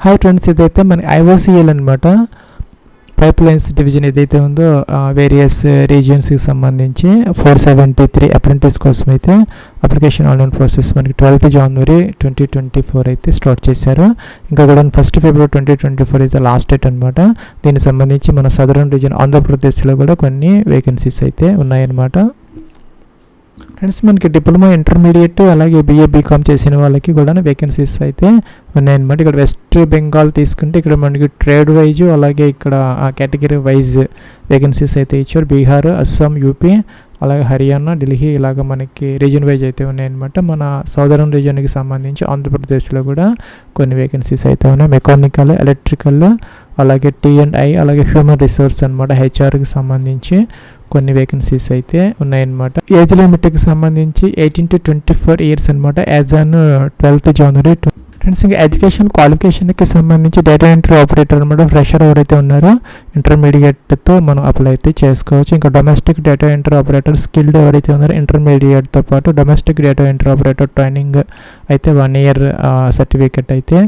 Hi friends ఇదైతే మన IOCL అనమాట పైప్ లైన్స్ డివిజన్ ఏదైతే ఉందో వేరియస్ రీజియన్స్కి uh, సంబంధించి ఫోర్ సెవెంటీ త్రీ అప్రెంటిస్ కోసం అయితే అప్లికేషన్ ఆన్లైన్ ప్రాసెస్ మనకి ట్వెల్త్ జనవరి ట్వంటీ ట్వంటీ ఫోర్ అయితే స్టార్ట్ చేశారు. ఇంకా కూడా ఫస్ట్ ఫిబ్రవరి ట్వంటీ ట్వంటీ ఫోర్ అయితే లాస్ట్ డేట్ అనమాట దీనికి సంబంధించి మన సదరన్ రీజియన్ ఆంధ్రప్రదేశ్లో కూడా కొన్ని వేకెన్సీస్ అయితే ఉన్నాయన్నమాట. ఫ్రెండ్స్ మనకి డిప్లొమా ఇంటర్మీడియట్ అలాగే బీఏ బీకామ్ చేసిన వాళ్ళకి కూడా వేకెన్సీస్ అయితే ఉన్నాయన్నమాట. ఇక్కడ వెస్ట్ బెంగాల్ తీసుకుంటే ఇక్కడ మనకి ట్రేడ్ వైజ్ అలాగే ఇక్కడ ఆ కేటగిరీ వైజ్ వేకెన్సీస్ అయితే ఇచ్చారు. బీహార్ అస్సాం యూపీ అలాగే హర్యానా ఢిల్లీ ఇలాగ మనకి రీజన్ వైజ్ అయితే ఉన్నాయన్నమాట. మన సౌదర్న్ రీజన్కి సంబంధించి ఆంధ్రప్రదేశ్లో కూడా కొన్ని వేకెన్సీస్ అయితే ఉన్నాయి. మెకానికల్ ఎలక్ట్రికల్ అలాగే టీ అండ్ ఐ అలాగే హ్యూమన్ రిసోర్స్ అనమాట హెచ్ఆర్కి సంబంధించి కొన్ని వేకెన్సీస్ అయితే ఉన్నాయన్నమాట. ఏజ్ లిమిట్కి సంబంధించి eighteen to twenty four years అనమాట యాజ్ ఆన్ ట్వెల్త్ జనవరి ఫ్రెండ్స్ ఇంకా ఎడ్యుకేషన్ క్వాలిఫికేషన్కి సంబంధించి డేటా ఎంట్రీ ఆపరేటర్ అనమాట ఫ్రెషర్ ఎవరైతే ఉన్నారో ఇంటర్మీడియట్తో మనం అప్లై అయితే చేసుకోవచ్చు. ఇంకా domestic data entry operator skilled ఎవరైతే ఉన్నారో ఇంటర్మీడియట్తో పాటు domestic data entry operator training అయితే వన్ ఇయర్ సర్టిఫికెట్ అయితే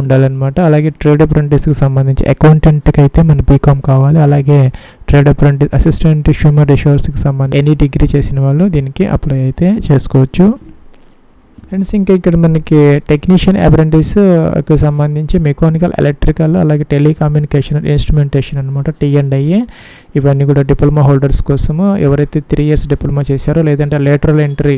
ఉండాలన్నమాట. అలాగే ట్రేడ్ అప్రెంటిస్కి సంబంధించి అకౌంటెంట్కి అయితే మన బీకామ్ కావాలి. అలాగే ట్రేడ్ అప్రెంటిస్ అసిస్టెంట్ హ్యూమన్ రిసోర్స్కి సంబంధించి ఎనీ డిగ్రీ చేసిన వాళ్ళు దీనికి అప్లై అయితే చేసుకోవచ్చు. ఫ్రెండ్స్ ఇంకా ఇక్కడ మనకి టెక్నీషియన్ అప్రెంటిస్కి సంబంధించి మెకానికల్ ఎలక్ట్రికల్ అలాగే టెలికమ్యూనికేషన్ ఇన్స్ట్రుమెంటేషన్ అనమాట టీఎండ్ఐఏ ఇవన్నీ కూడా డిప్లొమా హోల్డర్స్ కోసము. ఎవరైతే త్రీ ఇయర్స్ డిప్లొమా చేశారో లేదంటే లేటరల్ ఎంట్రీ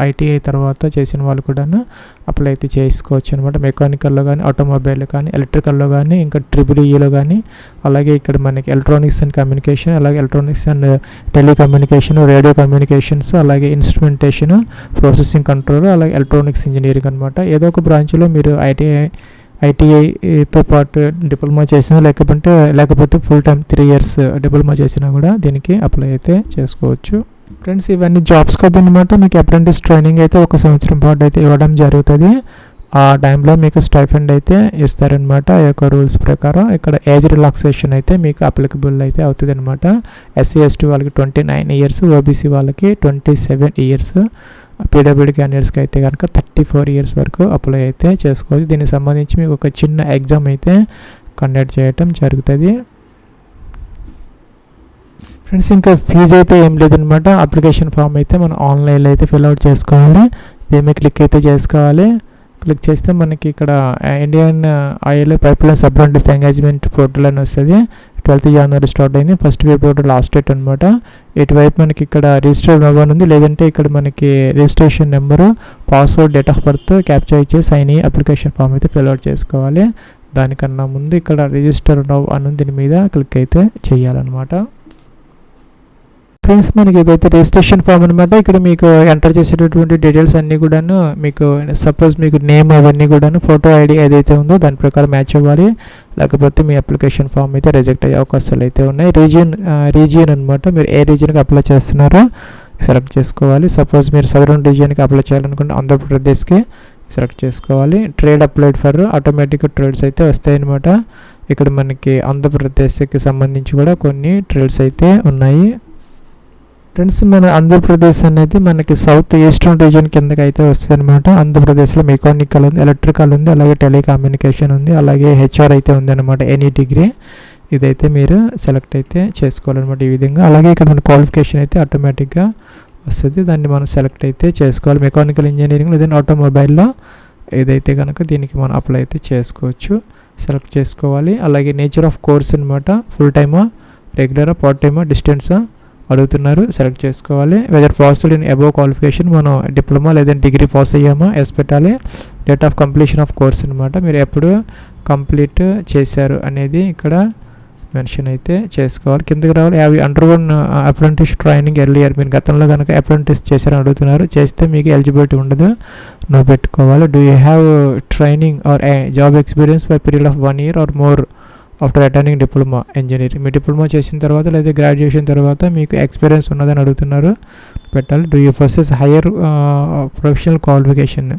ఐటీఐ తర్వాత చేసిన వాళ్ళు కూడాను అప్లై అయితే చేసుకోవచ్చు అనమాట మెకానికల్లో కానీ ఆటోమొబైల్ కానీ ఎలక్ట్రికల్లో కానీ ఇంకా ట్రిపుల్ ఈలో కానీ అలాగే ఇక్కడ మనకి ఎలక్ట్రానిక్స్ అండ్ కమ్యూనికేషన్ అలాగే electronics and telecommunication radio communications అలాగే ఇన్స్ట్రుమెంటేషన్ ప్రాసెసింగ్ కంట్రోల్ అలాగే ఎలక్ట్రానిక్స్ ఇంజనీరింగ్ అనమాట ఏదో ఒక బ్రాంచ్లో మీరు ఐటీఐ ఐటీఐతో పాటు డిప్లొమా చేసినా లేకపోతే లేకపోతే full time three years diploma చేసినా కూడా దీనికి అప్లై అయితే చేసుకోవచ్చు. ఫ్రెండ్స్ ఇవన్నీ జాబ్స్ కదా అనమాట మీకు అప్రెంటిస్ ట్రైనింగ్ అయితే ఒక సంవత్సరం పాటు అయితే ఇవ్వడం జరుగుతుంది. ఆ టైంలో మీకు స్టైఫండ్ అయితే ఇస్తారనమాట ఈ యొక్క రూల్స్ ప్రకారం ఇక్కడ ఏజ్ రిలాక్సేషన్ అయితే మీకు అప్లికబుల్ అయితే అవుతుంది అనమాట ఎస్సీ ఎస్టీ వాళ్ళకి ట్వంటీ నైన్ ఇయర్స్ ఓబీసీ వాళ్ళకి ట్వంటీ సెవెన్ ఇయర్స్ పీడబ్ల్యూడీ క్యాండిడేట్స్కి అయితే కనుక థర్టీ ఫోర్ ఇయర్స్ వరకు అప్లై అయితే చేసుకోవచ్చు. దీనికి సంబంధించి మీకు ఒక చిన్న ఎగ్జామ్ అయితే కండక్ట్ చేయటం జరుగుతుంది. ఫ్రెండ్స్ ఇంకా ఫీజు అయితే ఏం లేదనమాట అప్లికేషన్ ఫామ్ అయితే మనం ఆన్లైన్లో అయితే ఫిల్అవుట్ చేసుకోవాలి. దీని క్లిక్ అయితే చేసుకోవాలి. క్లిక్ చేస్తే మనకి ఇక్కడ Indian oil pipe line apprentice engagement portal అని వస్తుంది. ట్వెల్త్ జనవరి స్టార్ట్ అయింది. ఫస్ట్ ఫిబ్రవరి లాస్ట్ డేట్ అనమాట ఇటువైపు మనకి ఇక్కడ రిజిస్టర్ నెంబర్ ఉంది. లేదంటే ఇక్కడ మనకి registration number password date of birth captcha ఇచ్చే సైన్ అప్లికేషన్ ఫామ్ అయితే ఫిల్అవుట్ చేసుకోవాలి. దానికన్నా ముందు ఇక్కడ రిజిస్టర్ నవ్ అని దీని మీద క్లిక్ అయితే చేయాలన్నమాట. ఫ్రెండ్స్ మనకి ఇదైతే రిజిస్ట్రేషన్ ఫామ్ అనమాట ఇక్కడ మీకు ఎంటర్ చేసేటటువంటి డీటెయిల్స్ అన్నీ కూడాను మీకు సపోజ్ మీకు నేమ్ అవన్నీ కూడాను ఫోటో ఐడి ఏదైతే ఉందో దాని ప్రకారం మ్యాచ్ అవ్వాలి. లేకపోతే మీ అప్లికేషన్ ఫామ్ అయితే రిజెక్ట్ అయ్యే అవకాశాలు అయితే ఉన్నాయి. రీజియన్ రీజియన్ అనమాట మీరు ఏ రీజియన్కి అప్లై చేస్తున్నారో సెలెక్ట్ చేసుకోవాలి. సపోజ్ మీరు సదరన్ రీజియన్కి అప్లై చేయాలనుకుంటే ఆంధ్రప్రదేశ్కి సెలెక్ట్ చేసుకోవాలి. Trade applied for automatic trades అయితే వస్తాయన్నమాట. ఇక్కడ మనకి ఆంధ్రప్రదేశ్కి సంబంధించి కూడా కొన్ని ట్రేడ్స్ అయితే ఉన్నాయి. ఫ్రెండ్స్ మన ఆంధ్రప్రదేశ్ అనేది మనకి సౌత్ ఈస్టర్న్ రీజియన్ కిందకి అయితే వస్తుంది అనమాట ఆంధ్రప్రదేశ్లో మెకానికల్ ఉంది ఎలక్ట్రికల్ ఉంది అలాగే టెలికమ్యూనికేషన్ ఉంది అలాగే హెచ్ఆర్ అయితే ఉంది అనమాట ఎనీ డిగ్రీ ఇదైతే మీరు సెలెక్ట్ అయితే చేసుకోవాలన్నమాట ఈ విధంగా. అలాగే ఇక్కడ మన క్వాలిఫికేషన్ అయితే ఆటోమేటిక్గా వస్తుంది. దాన్ని మనం సెలెక్ట్ అయితే చేసుకోవాలి. మెకానికల్ ఇంజనీరింగ్ లేదంటే ఆటోమొబైల్లో ఏదైతే కనుక దీనికి మనం అప్లై అయితే చేసుకోవచ్చు. సెలెక్ట్ చేసుకోవాలి. అలాగే నేచర్ ఆఫ్ కోర్స్ అనమాట ఫుల్ టైమా రెగ్యులరా పార్ట్ టైమా డిస్టెన్సా అడుగుతున్నారు. సెలెక్ట్ చేసుకోవాలి. Whether passed in above qualification మనం డిప్లొమా లేదంటే డిగ్రీ పాస్ అయ్యామా? ఎస్ పెట్టాలి. Date of completion of course అనమాట మీరు ఎప్పుడు కంప్లీట్ చేశారు అనేది ఇక్కడ మెన్షన్ అయితే చేసుకోవాలి. కిందకి రావాలి. అవి under one apprentice training earlier మీరు గతంలో కనుక అప్రెంటిస్ చేశారని అడుగుతున్నారు. చేస్తే మీకు ఎలిజిబిలిటీ ఉండదు. నువ్వు పెట్టుకోవాలి. Do you have training or job experience for period of one year or more after attending diploma engineering me diploma చేసిన తర్వాత లేదా గ్రాడ్యుయేషన్ తర్వాత మీకు ఎక్స్పీరియన్స్ ఉన్నదని అడుగుతున్నారు. పెట్టాలి do you first higher professional qualification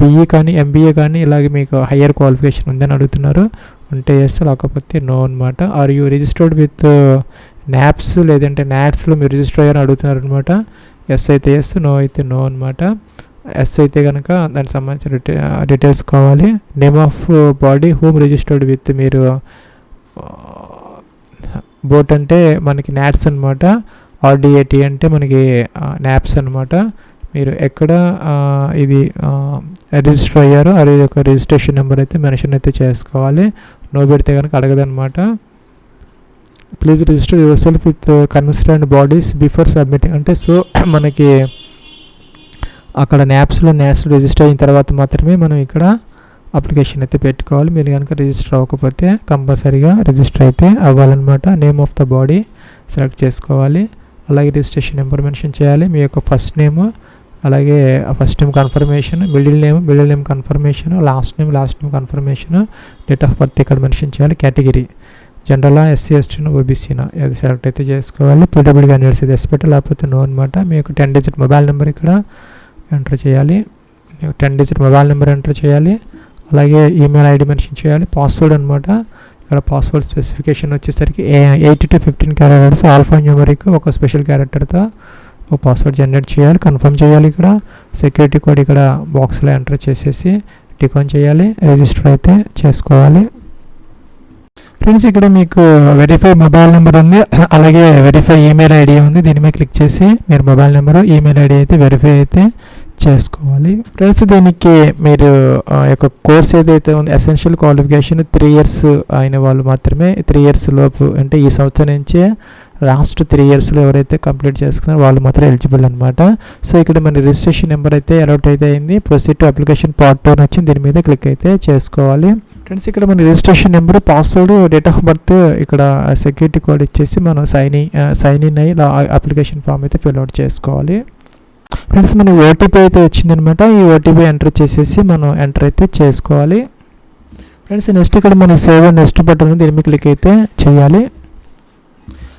BE కానీ ఎంబీఏ కానీ ఇలాగే మీకు హయ్యర్ క్వాలిఫికేషన్ ఉందని అడుగుతున్నారు. ఉంటే ఎస్ లేకపోతే నో అనమాట are you registered with NAPS లేదంటే నాట్స్లో మీరు రిజిస్టర్ అయ్యారని అడుగుతున్నారు అనమాట ఎస్ అయితే ఎస్ నో అయితే నో అనమాట ఎస్ అయితే కనుక దానికి సంబంధించిన డీటెయిల్స్ కావాలి. Name of body whom registered with మీరు uh, బోట్ అంటే మనకి నాట్స్ అనమాట ఆర్డిఏటి అంటే మనకి నాప్స్ అనమాట మీరు ఎక్కడ ఇది రిజిస్టర్ అయ్యారో అది ఒక రిజిస్ట్రేషన్ నెంబర్ అయితే మెన్షన్ అయితే చేసుకోవాలి. నో పెడితే కనుక అడగదనమాట please register yourself with concern bodies before submitting అంటే సో మనకి అక్కడ నాప్స్లో నేషనల్ రిజిస్టర్ అయిన తర్వాత మాత్రమే మనం ఇక్కడ అప్లికేషన్ అయితే పెట్టుకోవాలి. మీరు కనుక రిజిస్టర్ అవ్వకపోతే కంపల్సరీగా రిజిస్టర్ అయితే అవ్వాలన్నమాట. Name of the body select చేసుకోవాలి. అలాగే రిజిస్ట్రేషన్ నెంబర్ మెన్షన్ చేయాలి. మీ యొక్క ఫస్ట్ నేమ్ అలాగే first name confirmation middle name middle name confirmation last name last name confirmation date of birth ఇక్కడ మెన్షన్ చేయాలి. కేటగిరీ జనరల్ ఎస్సీ ఎస్టీను ఓబీసీనా అది సెలెక్ట్ అయితే చేసుకోవాలి. పీడబ్ల్యూ క్యాండిడేట్స్ ఇది ఎస్ పెట్టాలి. లేకపోతే నో అనమాట మీ యొక్క టెన్ డిజిట్ మొబైల్ నెంబర్ ఇక్కడ ఎంటర్ చేయాలి. Ten digit mobile number enter చేయాలి. అలాగే ఈమెయిల్ ఐడి మెన్షన్ చేయాలి. పాస్వర్డ్ అనమాట ఇక్కడ పాస్వర్డ్ స్పెసిఫికేషన్ వచ్చేసరికి eight to fifteen characters alpha numeric ఒక స్పెషల్ క్యారెక్టర్తో ఒక పాస్వర్డ్ జనరేట్ చేయాలి. కన్ఫర్మ్ చేయాలి ఇక్కడ. సెక్యూరిటీ కోడ్ ఇక్కడ బాక్స్లో ఎంటర్ చేసేసి టికాన్ చేయాలి. రిజిస్టర్ అయితే చేసుకోవాలి. ఫ్రెండ్స్ ఇక్కడ మీకు వెరిఫై మొబైల్ నెంబర్ ఉంది. అలాగే వెరిఫై ఈమెయిల్ ఐడి ఉంది. దీని మీద క్లిక్ చేసి మీరు మొబైల్ నెంబరు ఈమెయిల్ ఐడి అయితే వెరిఫై అయితే చేసుకోవాలి. ఫ్రెండ్స్ దీనికి మీరు ఆ, యొక్క కోర్స్ ఏదైతే ఉంది ఎసెన్షియల్ క్వాలిఫికేషన్ త్రీ ఇయర్స్ అయిన వాళ్ళు మాత్రమే త్రీ ఇయర్స్ లోపు అంటే ఈ సంవత్సరం నుంచే లాస్ట్ త్రీ ఇయర్స్లో ఎవరైతే కంప్లీట్ చేసుకున్నారో వాళ్ళు మాత్రం ఎలిజిబుల్ అనమాట సో ఇక్కడ మన రిజిస్ట్రేషన్ నెంబర్ అయితే అలౌట్ అయితే అయింది. Proceed to application part two అని వచ్చింది. దీని మీద క్లిక్ అయితే చేసుకోవాలి. ఫ్రెండ్స్ ఇక్కడ మన registration number password date of birth ఇక్కడ సెక్యూరిటీ కోడ్ ఇచ్చేసి మనం సైన్ సైన్ ఇన్ అయ్యి అప్లికేషన్ ఫామ్ అయితే ఫిల్ అవుట్ చేసుకోవాలి. ఫ్రెండ్స్ మనకి ఓటీపీ అయితే వచ్చిందనమాట. ఈ ఓటీపీ ఎంటర్ చేసేసి మనం ఎంటర్ అయితే చేసుకోవాలి. ఫ్రెండ్స్ నెక్స్ట్ ఇక్కడ మన సేవ్ నెక్స్ట్ బటన్ దీని మీద క్లిక్ అయితే చేయాలి.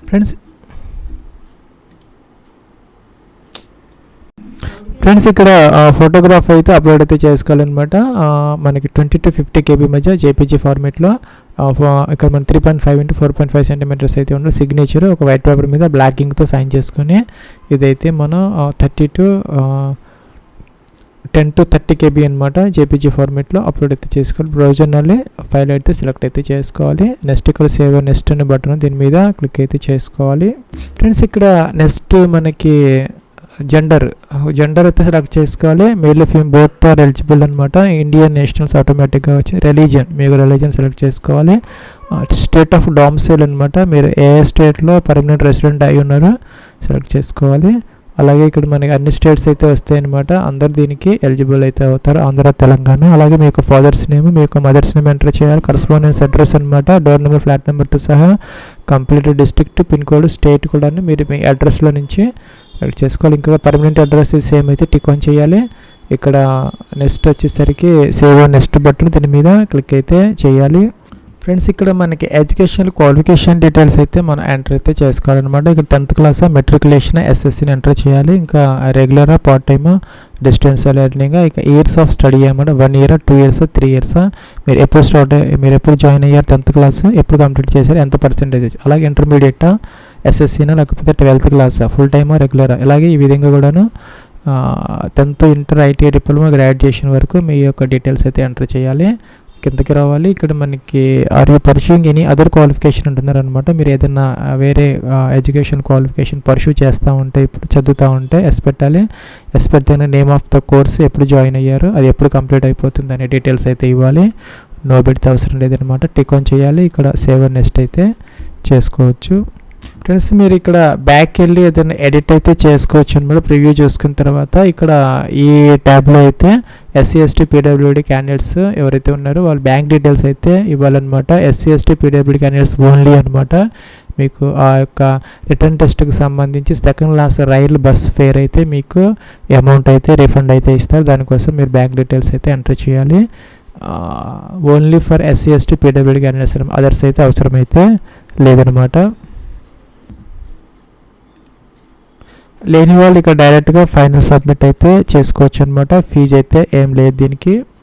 ఫ్రెండ్స్ ఫ్రెండ్స్ ఇక్కడ ఫోటోగ్రాఫ్ అయితే అప్లోడ్ అయితే చేసుకోవాలన్నమాట. మనకి ట్వంటీ టు ఫిఫ్టీ కేబీ మధ్య జేపీజీ ఫార్మేట్లో ఇక్కడ మన three point five into four point five centimetres అయితే ఉన్న సిగ్నేచర్ ఒక వైట్ పేపర్ మీద బ్లాక్ ఇంక్తో సైన్ చేసుకుని ఇదైతే మనం thirty to ten to thirty KB అనమాట జేపీజీ ఫార్మేట్లో అప్లోడ్ అయితే చేసుకోవాలి. ప్రొవిజనల్లీ ఫైల్ అయితే సెలెక్ట్ అయితే చేసుకోవాలి. నెక్స్ట్ ఇక్కడ సేవ్ నెక్స్ట్ అనే బటన్ దీని మీద క్లిక్ అయితే చేసుకోవాలి. ఫ్రెండ్స్ ఇక్కడ నెక్స్ట్ మనకి జెండర్ జెండర్ అయితే సెలెక్ట్ చేసుకోవాలి. Male female both are eligible అనమాట ఇండియన్ నేషనల్స్ ఆటోమేటిక్గా వచ్చి రిలీజియన్ మీకు రిలీజియన్ సెలెక్ట్ చేసుకోవాలి. స్టేట్ ఆఫ్ డామ్సేల్ అనమాట మీరు ఏ స్టేట్లో పర్మనెంట్ రెసిడెంట్ అయి ఉన్నారో సెలెక్ట్ చేసుకోవాలి. అలాగే ఇక్కడ మనకి అన్ని స్టేట్స్ అయితే వస్తాయి అనమాట అందరు దీనికి ఎలిజిబుల్ అయితే అవుతారు. ఆంధ్ర తెలంగాణ. అలాగే మీ యొక్క ఫాదర్స్ నేమ్ మీ యొక్క మదర్స్ నేమ్ ఎంటర్ చేయాలి. కరస్పాండెన్స్ అడ్రస్ అనమాట డోర్ నెంబర్ ఫ్లాట్ నెంబర్తో సహా complete district pin code state కూడా మీరు మీ అడ్రస్లో నుంచి సెలెక్ట్ చేసుకోవాలి. ఇంకా పర్మనెంట్ అడ్రస్ సేమ్ అయితే టిక్ ఆన్ చేయాలి. ఇక్కడ నెక్స్ట్ వచ్చేసరికి సేవ్ నెక్స్ట్ బటన్ దీని మీద క్లిక్ అయితే చేయాలి. ఫ్రెండ్స్ ఇక్కడ మనకి ఎడ్యుకేషనల్ క్వాలిఫికేషన్ డీటెయిల్స్ అయితే మనం ఎంటర్ అయితే చేసుకోవాలన్నమాట. ఇక్కడ టెన్త్ క్లాస్ మెట్రికులేషన్ ఎస్ఎస్సిని ఎంటర్ చేయాలి. ఇంకా regular part time distance learning ఇక ఇయర్స్ ఆఫ్ స్టడీ అన్నమాట. One year two years three years మీరు ఎప్పుడు స్టార్ట్ మీరు ఎప్పుడు జాయిన్ అయ్యారు టెన్త్ క్లాస్ ఎప్పుడు కంప్లీట్ చేశారు? ఎంత పర్సెంటేజ్ అలాగే ఇంటర్మీడియట్ ఎస్ఎస్సీనా లేకపోతే twelfth class full time regular ఇలాగే ఈ విధంగా కూడాను tenth inter ITI diploma graduation వరకు మీ యొక్క డీటెయిల్స్ అయితే ఎంటర్ చేయాలి. కిందకి రావాలి. ఇక్కడ మనకి are you pursuing any other qualification అంటున్నారనమాట మీరు ఏదైనా వేరే ఎడ్యుకేషన్ క్వాలిఫికేషన్ పర్షూ చేస్తూ ఉంటే ఇప్పుడు చదువుతూ ఉంటే ఎస్ పెట్టాలి. ఎస్ పెడితేనే నేమ్ ఆఫ్ ద కోర్స్ ఎప్పుడు జాయిన్ అయ్యారు అది ఎప్పుడు కంప్లీట్ అయిపోతుంది అనే డీటెయిల్స్ అయితే ఇవ్వాలి. నో పెడితే అవసరం లేదనమాట టిక్ ఆన్ చేయాలి. ఇక్కడ సేవ్ నెక్స్ట్ అయితే చేసుకోవచ్చు. ఫ్రెండ్స్ మీరు ఇక్కడ బ్యాక్ వెళ్ళి ఏదైనా ఎడిట్ అయితే చేసుకోవచ్చు అనమాట ప్రివ్యూ చేసుకున్న తర్వాత ఇక్కడ ఈ ట్యాబ్లో అయితే ఎస్సీ ఎస్టీ పీడబ్ల్యూడి క్యాండిడేట్స్ ఎవరైతే ఉన్నారో వాళ్ళ బ్యాంక్ డీటెయిల్స్ అయితే ఇవ్వాలన్నమాట. SC ST PWD candidates only అనమాట మీకు ఆ యొక్క రిటర్న్ టెస్ట్కి సంబంధించి second class rail bus fare అయితే మీకు అమౌంట్ అయితే రిఫండ్ అయితే ఇస్తారు. దానికోసం మీరు బ్యాంక్ డీటెయిల్స్ అయితే ఎంటర్ చేయాలి. Only for SC ST PWD candidates others అయితే అవసరమైతే లేదనమాట లేని వాళ్ళు ఇక్కడ డైరెక్ట్గా ఫైనల్ సబ్మిట్ అయితే చేసుకోవచ్చు అనమాట ఫీజు అయితే ఏం లేదు దీనికి.